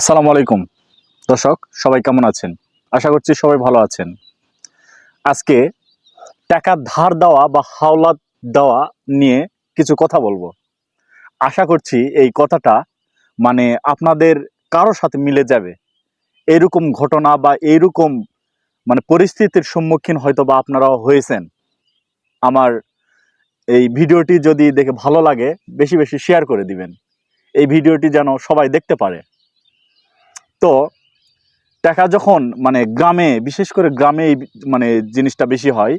আসসালামু আলাইকুম। দর্শক, সবাই কেমন আছেন? আশা করছি সবাই ভালো আছেন। আজকে টাকা ধার দেওয়া বা হাওলাত দেওয়া নিয়ে কিছু কথা বলব। আশা করছি এই কথাটা মানে আপনাদের কারও সাথে মিলে যাবে। এইরকম ঘটনা বা এইরকম মানে পরিস্থিতির সম্মুখীন হয়তো বা আপনারাও হয়েছেন। আমার এই ভিডিওটি যদি দেখে ভালো লাগে, বেশি বেশি শেয়ার করে দিবেন। এই ভিডিওটি যেন সবাই দেখতে পারে। তো টাকা যখন মানে গ্রামে, বিশেষ করে গ্রামে মানে জিনিসটা বেশি হয়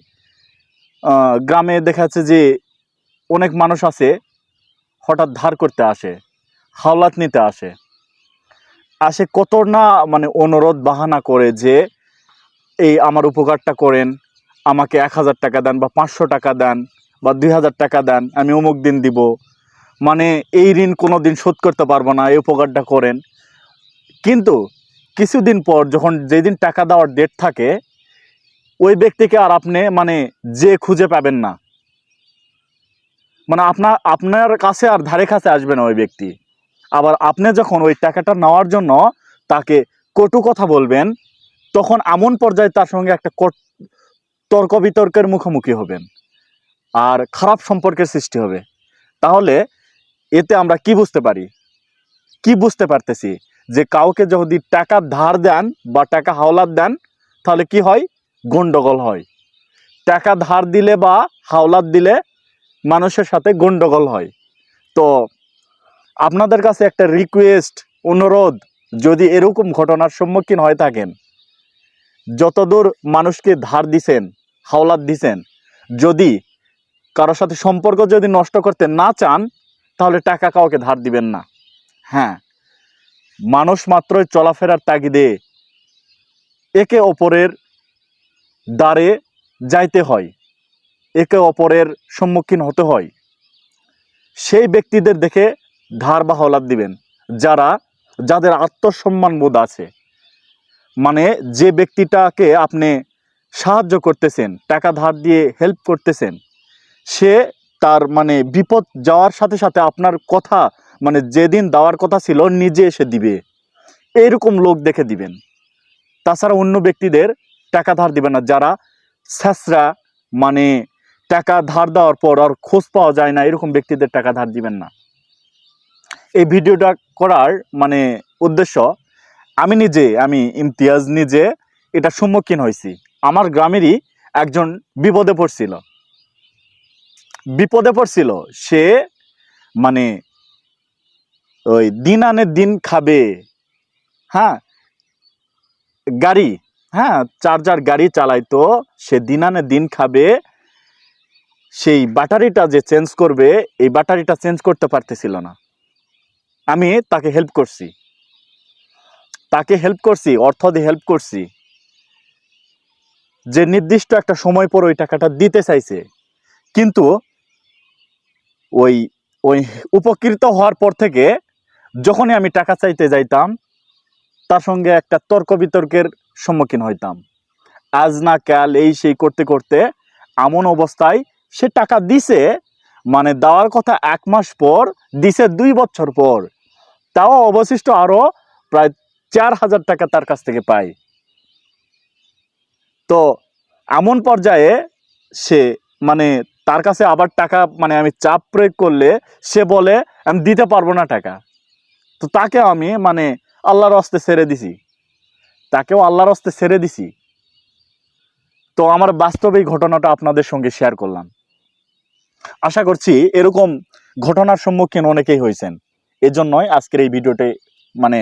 গ্রামে দেখা যাচ্ছে যে অনেক মানুষ আছে, হঠাৎ ধার করতে আসে, হাওলাত নিতে আসে। আসে কত না মানে অনুরোধ বাহানা করে যে, এই আমার উপকারটা করেন, আমাকে এক হাজার টাকা দেন বা পাঁচশো টাকা দেন বা দুই হাজার টাকা দেন, আমি অমুক দিন দিব। মানে এই ঋণ কোনো দিন শোধ করতে পারব না, এই উপকারটা করেন। কিন্তু কিছুদিন পর যখন যেদিন টাকা দেওয়ার ডেট থাকে, ওই ব্যক্তিকে আর আপনি মানে যে খুঁজে পাবেন না। মানে আপনার আপনার কাছে আর ধারে কাছে আসবে না ওই ব্যক্তি। আবার আপনি যখন ওই টাকাটা নেওয়ার জন্য তাকে কটু কথা বলবেন, তখন এমন পর্যায়ে তার সঙ্গে একটা কট- তর্ক বিতর্কের মুখোমুখি হবেন আর খারাপ সম্পর্কের সৃষ্টি হবে। তাহলে এতে আমরা কি বুঝতে পারি? কি বুঝতে পারতেছি? যে কাউকে যদি টাকা ধার দেন বা টাকা হাওলাত দেন, তাহলে কি হয়? গন্ডগোল হয়। টাকা ধার দিলে বা হাওলাত দিলে মানুষের সাথে গন্ডগোল হয়। তো আপনাদের কাছে একটা রিকোয়েস্ট অনুরোধ, যদি এরকম ঘটনার সম্মুখীন হয়ে থাকেন, যতদূর মানুষকে ধার দিছেন, হাওলাত দিছেন, যদি কারোর সাথে সম্পর্ক যদি নষ্ট করতে না চান, তাহলে টাকা কাউকে ধার দিবেন না। হ্যাঁ মানুষ মাত্রই চলাফেরার তাগিদে একে অপরের দ্বারে যাইতে হয়, একে অপরের সম্মুখীন হতে হয়। সেই ব্যক্তিদের দেখে ধার বা হলাদ দিবেন, যারা যাদের আত্মসম্মান বোধ আছে। মানে যে ব্যক্তিটাকে আপনি সাহায্য করতেছেন, টাকা ধার দিয়ে হেল্প করতেছেন, সে তার মানে বিপদ যাওয়ার সাথে সাথে আপনার কথা মানে যেদিন দেওয়ার কথা ছিল নিজে এসে দিবে। এইরকম লোক দেখে দিবেন। তাছাড়া অন্য ব্যক্তিদের টাকা ধার দিবেন না। যারা স্যাসরা মানে টাকা ধার দেওয়ার পর আর খোঁজ পাওয়া যায় না, এরকম ব্যক্তিদের টাকা ধার দিবেন না। এই ভিডিওটা করার মানে উদ্দেশ্য, আমি নিজে, আমি ইমতিয়াজ নিজে এটা সম্মুখীন হয়েছি। আমার গ্রামেরই একজন বিপদে পড়ছিল। বিপদে পড়ছিল। সে মানে ওই দিন আনে দিন খাবে। হ্যাঁ? গাড়ি হ্যাঁ? চার্জার গাড়ি চালাইতো, সে দিন আনে দিন খাবে। সেই ব্যাটারিটা যে চেঞ্জ করবে, এই ব্যাটারিটা চেঞ্জ করতে পারতেছিল না। আমি তাকে হেল্প করছি। তাকে হেল্প করছি, অর্থ দিয়ে হেল্প করছি। যে নির্দিষ্ট একটা সময় পর ওই টাকাটা দিতে চাইছে। কিন্তু ওই ওই উপকৃত হওয়ার পর থেকে যখনই আমি টাকা চাইতে যাইতাম, তার সঙ্গে একটা তর্ক বিতর্কের সম্মুখীন হইতাম। আজ না কাল এই সেই করতে করতে এমন অবস্থায় সে টাকা দিছে মানে দেওয়ার কথা এক মাস পর, দিছে দুই বছর পর। তাও অবশিষ্ট আরও প্রায় চার হাজার টাকা তার কাছ থেকে পাই। তো এমন পর্যায়ে সে মানে তার কাছে আবার টাকা মানে আমি চাপ প্রয়োগ করলে সে বলে, আমি দিতে পারব না টাকা। তো তাকে আমি মানে আল্লাহর হস্তে ছেড়ে দিছি। তাকেও আল্লাহর হস্তে ছেড়ে দিছি। তো আমার বাস্তবে এই ঘটনাটা আপনাদের সঙ্গে শেয়ার করলাম। আশা করছি এরকম ঘটনার সম্মুখীন অনেকেই হয়েছেন। এজন্যই আজকের এই ভিডিওতে মানে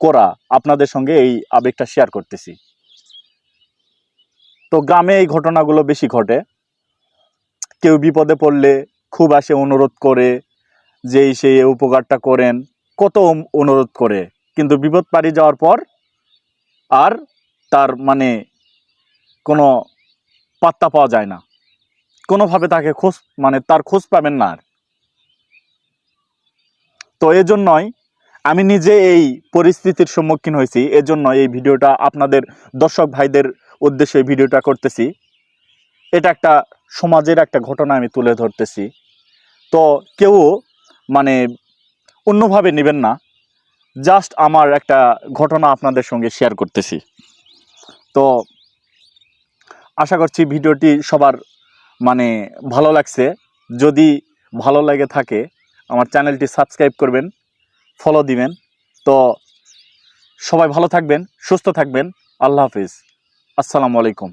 করা আপনাদের সঙ্গে এই আবেগটা শেয়ার করতেছি। তো গ্রামে এই ঘটনাগুলো বেশি ঘটে। কেউ বিপদে পড়লে খুব আসে অনুরোধ করে যে সেই উপকারটা করেন। কত অনুরোধ করে, কিন্তু বিপদ পাড়ি যাওয়ার পর আর তার মানে কোনো পাত্তা পাওয়া যায় না। কোনোভাবে তাকে খোঁজ মানে তার খোঁজ পাবেন না আর। তো এজন্যই আমি নিজে এই পরিস্থিতির সম্মুখীন হয়েছি এজন্য এই ভিডিওটা আপনাদের দর্শক ভাইদের উদ্দেশ্যে ভিডিওটা করতেছি। এটা একটা সমাজের একটা ঘটনা আমি তুলে ধরতেছি। তো কেউ মানে অন্যভাবে নেবেন না। জাস্ট আমার একটা ঘটনা আপনাদের সঙ্গে শেয়ার করতেছি। তো আশা করছি ভিডিওটি সবার মানে ভালো লাগছে। যদি ভালো লাগে থাকে, আমার চ্যানেলটি সাবস্ক্রাইব করবেন ফলো দিবেন। তো সবাই ভালো থাকবেন, সুস্থ থাকবেন। আল্লাহ হাফিজ। আসসালামু আলাইকুম।